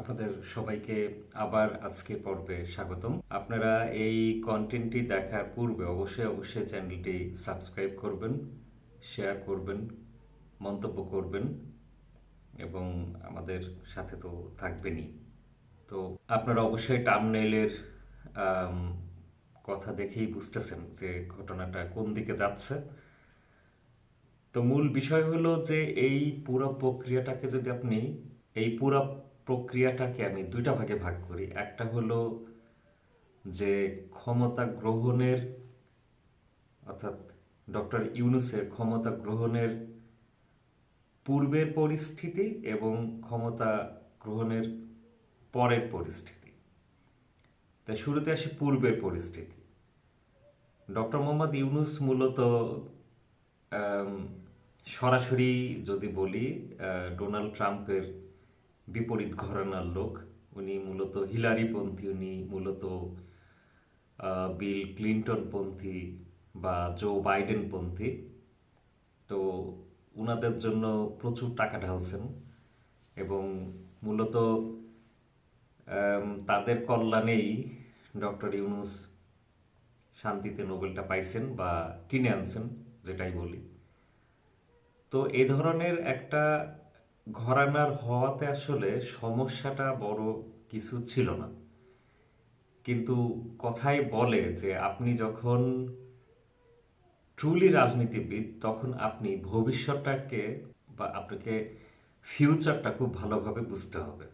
আপনাদের সবাইকে আবার আজকে পর্বে স্বাগতম। আপনারা এই কন্টেন্টটি দেখার পূর্বে অবশ্যই অবশ্যই চ্যানেলটি সাবস্ক্রাইব করবেন শেয়ার করবেন, মন্তব্য করবেন এবং আমাদের সাথে তো থাকবেনই। তো আপনারা অবশ্যই টামনেলের কথা দেখেই বুঝতেছেন যে ঘটনাটা কোন দিকে যাচ্ছে। তো মূল বিষয় হলো যে এই পুরো প্রক্রিয়াটাকে যদি আপনি, এই পুরো প্রক্রিয়াটাকে আমি দুইটা ভাগে ভাগ করি। একটা হলো যে ক্ষমতা গ্রহণের, অর্থাৎ ডক্টর ইউনুসের ক্ষমতা গ্রহণের পূর্বের পরিস্থিতি এবং ক্ষমতা গ্রহণের পরের পরিস্থিতি। তাই শুরুতে আসি পূর্বের পরিস্থিতি। ডক্টর মোহাম্মদ ইউনুস মূলত সরাসরি যদি বলি ডোনাল্ড ট্রাম্পের বিপরীত ঘরানার লোক। উনি মূলত হিলারিপন্থী উনি মূলত বিল ক্লিন্টনপন্থী বা জো বাইডেনপন্থী তো উনাদের জন্য প্রচুর টাকা ঢালছেন এবং মূলত তাদের কল্যাণেই ডক্টর ইউনুস শান্তিতে নোবেলটা পাইছেন বা কিনে আনছেন, যেটাই বলি। তো এ ধরনের একটা ঘরানার হওয়াতে আসলে সমস্যাটা বড় কিছু ছিল না। কিন্তু কথাই বলে যে আপনি যখন ট্রুলি রাজনীতিবিদ, তখন আপনি ভবিষ্যৎটাকে বা আপনাকে ফিউচারটা খুব ভালোভাবে বুঝতে হবে।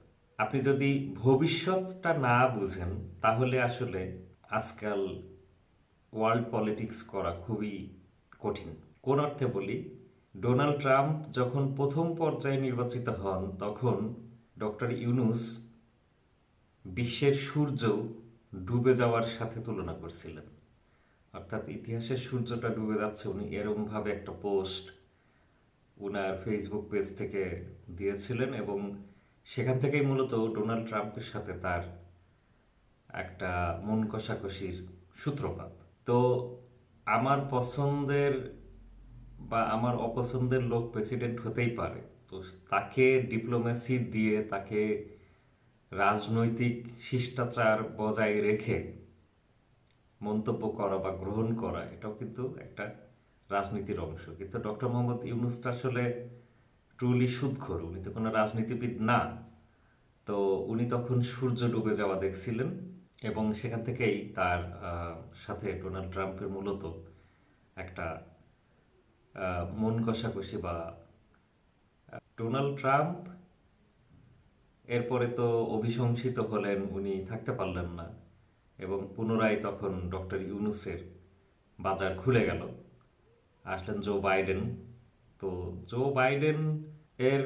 আপনি যদি ভবিষ্যৎটা না বুঝেন, তাহলে আসলে আজকাল ওয়ার্ল্ড পলিটিক্স করা খুবই কঠিন। কোন অর্থে বলি, ডোনাল্ড ট্রাম্প যখন প্রথম পর্যায়ে নির্বাচিত হন, তখন ডক্টর ইউনুস বিশ্বের সূর্য ডুবে যাওয়ার সাথে তুলনা করছিলেন। অর্থাৎ ইতিহাসের সূর্যটা ডুবে যাচ্ছে, উনি এরমভাবে একটা পোস্ট উনার ফেসবুক পেজ থেকে দিয়েছিলেন এবং সেখান থেকেই মূলত ডোনাল্ড ট্রাম্পের সাথে তার একটা মন কষাকষির সূত্রপাত। তো আমার পছন্দের বা আমার অপছন্দের লোক প্রেসিডেন্ট হতেই পারে। তো তাকে ডিপ্লোমেসি দিয়ে তাকে রাজনৈতিক শিষ্টাচার বজায় রেখে মন্তব্য করা বা গ্রহণ করা, এটাও কিন্তু একটা রাজনীতির অংশ। কিন্তু ডক্টর মোহাম্মদ ইউনুসটা আসলে ট্রুলি সুদখোর উনি তো কোনো রাজনীতিবিদ না। তো উনি তখন সূর্য ডুবে যাওয়া দেখছিলেন এবং সেখান থেকেই তার সাথে ডোনাল্ড ট্রাম্পের মূলত একটা মন কষাকষি বা ডোনাল্ড ট্রাম্প। এরপরে তো অভিশংসিত হলেন, উনি থাকতে পারলেন না এবং পুনরায় তখন ডক্টর ইউনুসের বাজার খুলে গেল। আসলেন জো বাইডেন। তো জো বাইডেন এর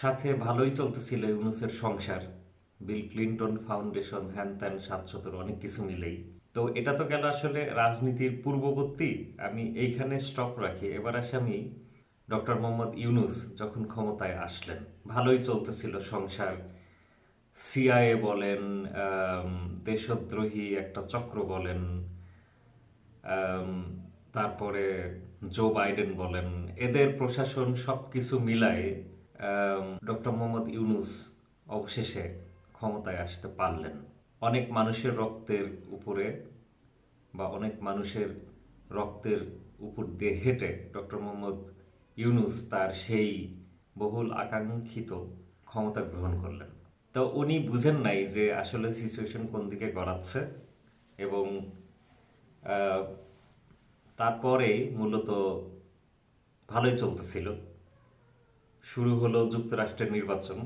সাথে ভালোই চলতেছিল ইউনুসের সংসার। বিল ক্লিন্টন ফাউন্ডেশন হ্যান ত্যান সাতশতর অনেক কিছু মিলেই। তো এটা তো গেল আসলে রাজনীতির পূর্ববর্তী। আমি এইখানে স্টপ রাখি। এবার আসি আমি ডক্টর মোহাম্মদ ইউনুস যখন ক্ষমতায় আসলেন। ভালোই চলতেছিল সংসার। সিআইএ বলেন দেশদ্রোহী একটা চক্র বলেন তারপরে জো বাইডেন বলেন, এদের প্রশাসন সব কিছু মিলায় ডক্টর মোহাম্মদ ইউনুস অবশেষে ক্ষমতায় আসতে পারলেন। অনেক মানুষের রক্তের উপরে বা অনেক মানুষের রক্তের উপর দিয়ে হেঁটে ডক্টর মোহাম্মদ ইউনুস তার সেই বহুল আকাঙ্ক্ষিত ক্ষমতা গ্রহণ করলেন। তো উনি বুঝেন নাই যে আসলে সিচুয়েশন কোন দিকে গড়াচ্ছে এবং তারপরে মূলত ভালোই চলতেছিল। শুরু হলো যুক্তরাষ্ট্রের নির্বাচন।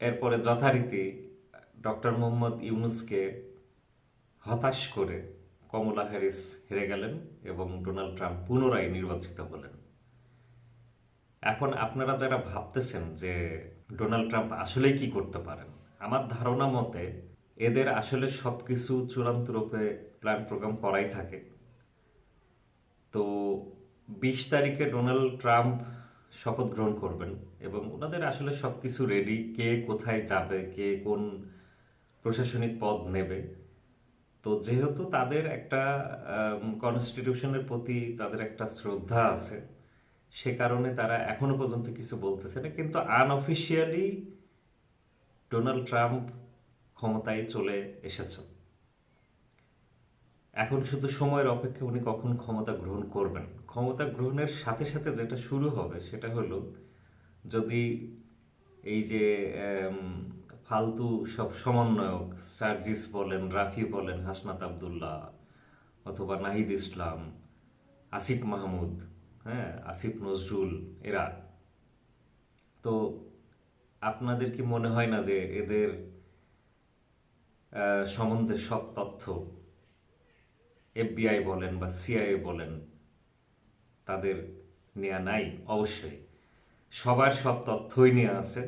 এরপরে যথারীতি ডক্টর মোহাম্মদ ইউনুসকে হতাশ করে কমলা হ্যারিস হেরে গেলেন এবং ডোনাল্ড ট্রাম্প পুনরায় নির্বাচিত হলেন। এখন আপনারা যারা ভাবতেছেন যে ডোনাল্ড ট্রাম্প আসলেই কি করতে পারেন, আমার ধারণা মতে এদের আসলে সবকিছু চূড়ান্ত রূপে প্ল্যান প্রোগ্রাম করাই থাকে। তো বিশ তারিখে ডোনাল্ড ট্রাম্প শপথ গ্রহণ করবেন এবং ওনাদের আসলে সব কিছু রেডি কে কোথায় যাবে, কে কোন প্রশাসনিক পদ নেবে। তো যেহেতু তাদের একটা কনস্টিটিউশনের প্রতি তাদের একটা শ্রদ্ধা আছে, সে কারণে তারা এখনও পর্যন্ত কিছু বলতেছে না। কিন্তু আনঅফিসিয়ালি ডোনাল্ড ট্রাম্প ক্ষমতায় চলে এসেছে এখন শুধু সময়ের অপেক্ষা উনি কখন ক্ষমতা গ্রহণ করবেন। ক্ষমতা গ্রহণের সাথে সাথে যেটা শুরু হবে সেটা হলো যদি এই যে ফালতু সব সমন্বয়ক সার্জিস বলেন, রাফি বলেন, হাসনাত আবদুল্লাহ অথবা নাহিদ ইসলাম, আসিফ মাহমুদ হ্যাঁ আসিফ নজরুল, এরা। তো আপনাদের কি মনে হয় না যে এদের সম্বন্ধে সব তথ্য এফবিআই বলেন বা সিআইএ বলেন, তাদের নেওয়া নাই, অবশ্যই। সবার সব তথ্যই নিয়ে আছে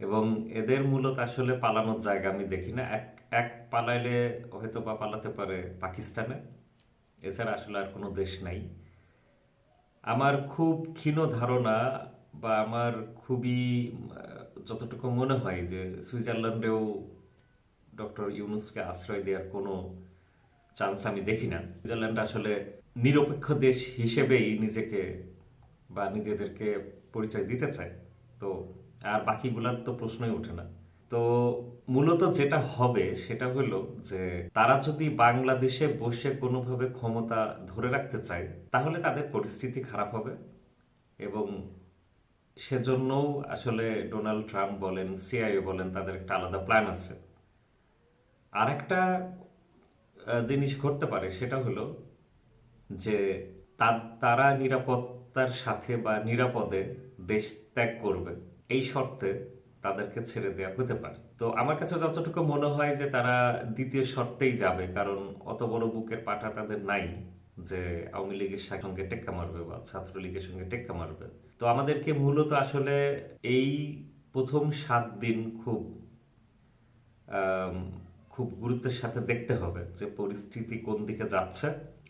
এবং এদের মূলত আসলে পালানোর জায়গা আমি দেখি না। এক এক পালাইলে হয়তো বা পালাতে পারে পাকিস্তানে। এছাড়া আসলে আর কোনো দেশ নাই। আমার খুব ক্ষীণ ধারণা বা আমার খুবই যতটুকু মনে হয় যে সুইজারল্যান্ডেও ডক্টর ইউনুসকে আশ্রয় দেওয়ার কোনো চান্স আমি দেখি না। সুইজারল্যান্ড আসলে নিরপেক্ষ দেশ হিসেবেই নিজেকে বা নিজেদেরকে পরিচয় দিতে চায়। তো আর বাকিগুলার তো প্রশ্নই ওঠে না। তো মূলত যেটা হবে সেটা হলো যে তারা যদি বাংলাদেশে বসে কোনোভাবে ক্ষমতা ধরে রাখতে চায়, তাহলে তাদের পরিস্থিতি খারাপ হবে এবং সেজন্যও আসলে ডোনাল্ড ট্রাম্প বলেন সিআইএ বলেন, তাদের একটা আলাদা প্ল্যান আছে। আর একটা জিনিস ঘটতে পারে, সেটা হলো যে তারা নিরাপত্তার সাথে বা নিরাপদে দেশ ত্যাগ করবে। এই শর্তে তাদেরকে ছেড়ে দেওয়া হতে পারে। তো আমার কাছে যতটুকু মনে হয় যে তারা দ্বিতীয় শর্তেই যাবে, কারণ অত বড় বুকের পাটা তাদের নাই যে আওয়ামী লীগের সঙ্গে টেক্কা মারবে বা ছাত্রলীগের সঙ্গে টেক্কা মারবে। তো আমাদেরকে মূলত আসলে এই প্রথম সাত দিন খুব খুব গুরুত্বের সাথে দেখতে হবে যে পরিস্থিতি কোন দিকে যাচ্ছে।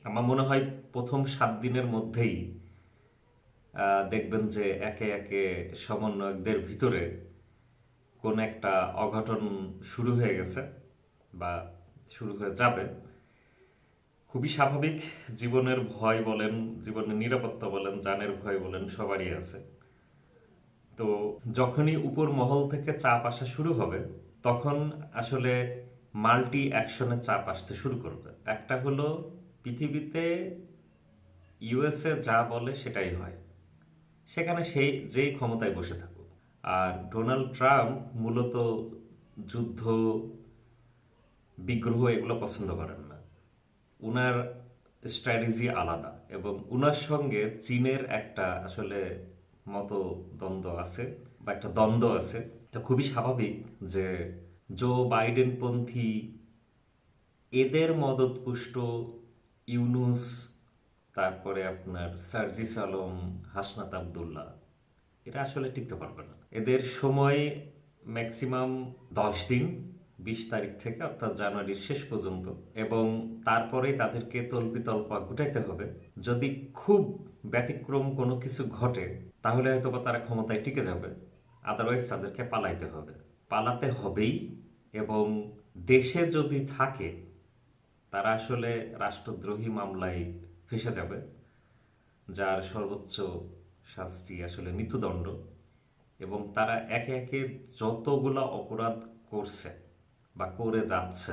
আমার মনে হয় প্রথম সাত দিনের মধ্যেই দেখবেন যে একে একে সমন্বয়কদের ভিতরে কোন একটা অঘটন শুরু হয়ে গেছে বা শুরু হয়ে যাবে। খুবই স্বাভাবিক, জীবনের ভয় বলেন, জীবনের নিরাপত্তা বলেন জানের ভয় বলেন, সবারই আছে। তো যখনই উপর মহল থেকে চাপ আসা শুরু হবে, তখন আসলে মাল্টি অ্যাকশনের চাপ আসতে শুরু করবে। একটা হলো পৃথিবীতে ইউএসএ যা বলে সেটাই হয়। সেখানে সেই, যেই ক্ষমতায় বসে থাকুক। আর ডোনাল্ড ট্রাম্প মূলত যুদ্ধ, বিগ্রহ এগুলো পছন্দ করেন না। উনার স্ট্র্যাটেজি আলাদা এবং উনার সঙ্গে চীনের একটা আসলে মতো দ্বন্দ্ব আছে বা একটা দ্বন্দ্ব আছে। তো খুবই স্বাভাবিক যে জো বাইডেনপন্থী, এদের মদতপুষ্ট ইউনুস, তারপরে আপনার সার্জিস আলম, হাসনাত আবদুল্লাহ, এরা আসলে টিকতে পারবে না। এদের সময় ম্যাক্সিমাম দশ দিন, বিশ তারিখ থেকে অর্থাৎ জানুয়ারির শেষ পর্যন্ত, এবং তারপরেই তাদেরকে তল্পিতল্পা গুটাইতে হবে। যদি খুব ব্যতিক্রম কোনো কিছু ঘটে, তাহলে হয়তো বা তারা ক্ষমতায় টিকে যাবে আদারওয়াইজ তাদেরকে পালাইতে হবে। পালাতে হবেই। এবং দেশে যদি থাকে, তারা আসলে রাষ্ট্রদ্রোহী মামলায় ফেসে যাবে, যার সর্বোচ্চ শাস্তি আসলে মৃত্যুদণ্ড। এবং তারা একে একে যতগুলা অপরাধ করছে বা করে যাচ্ছে,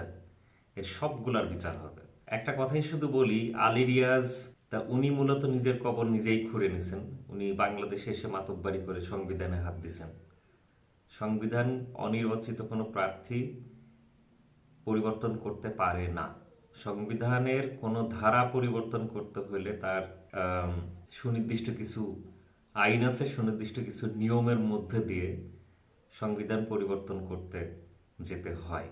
এর সবগুলার বিচার হবে। একটা কথাই শুধু বলি আলিরিয়াজ তা উনি মূলত নিজের কবর নিজেই খুঁড়ে নিছেন। উনি বাংলাদেশে এসে মাতব্বারি করে সংবিধানে হাত দিছেন। সংবিধান অনির্বাচিত কোনো প্রার্থী পরিবর্তন করতে পারে না। সংবিধানের কোনো ধারা পরিবর্তন করতে হলে তার সুনির্দিষ্ট কিছু আইন আছে, সুনির্দিষ্ট কিছু নিয়মের মধ্যে দিয়ে সংবিধান পরিবর্তন করতে যেতে হয়।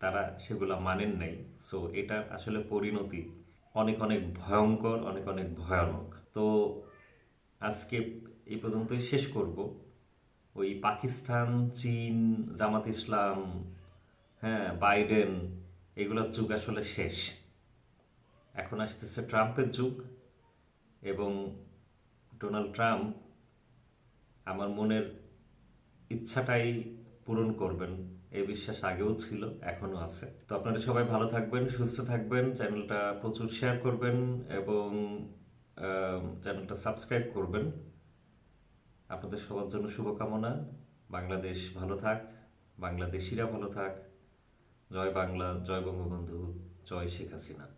তারা সেগুলা মানেন নাই। সো এটা আসলে পরিণতি অনেক অনেক ভয়ঙ্কর, অনেক অনেক ভয়ানক। তো আজকে এই পর্যন্তই শেষ করব। ওই পাকিস্তান, চীন, জামাত ইসলাম হ্যাঁ বাইডেন, এগুলোর যুগ আসলে শেষ। এখন আসতেছে ট্রাম্পের যুগ এবং ডোনাল্ড ট্রাম্প আমার মনের ইচ্ছাটাই পূরণ করবেন এই বিশ্বাস আগেও ছিল এখনও আছে। তো আপনারা সবাই ভালো থাকবেন, সুস্থ থাকবেন, চ্যানেলটা প্রচুর শেয়ার করবেন এবং চ্যানেলটা সাবস্ক্রাইব করবেন। আপনাদের সবার জন্য শুভকামনা। বাংলাদেশ ভালো থাক, বাংলাদেশিরা ভালো থাক। জয় বাংলা, জয় বঙ্গবন্ধু, জয় শেখ হাসিনা।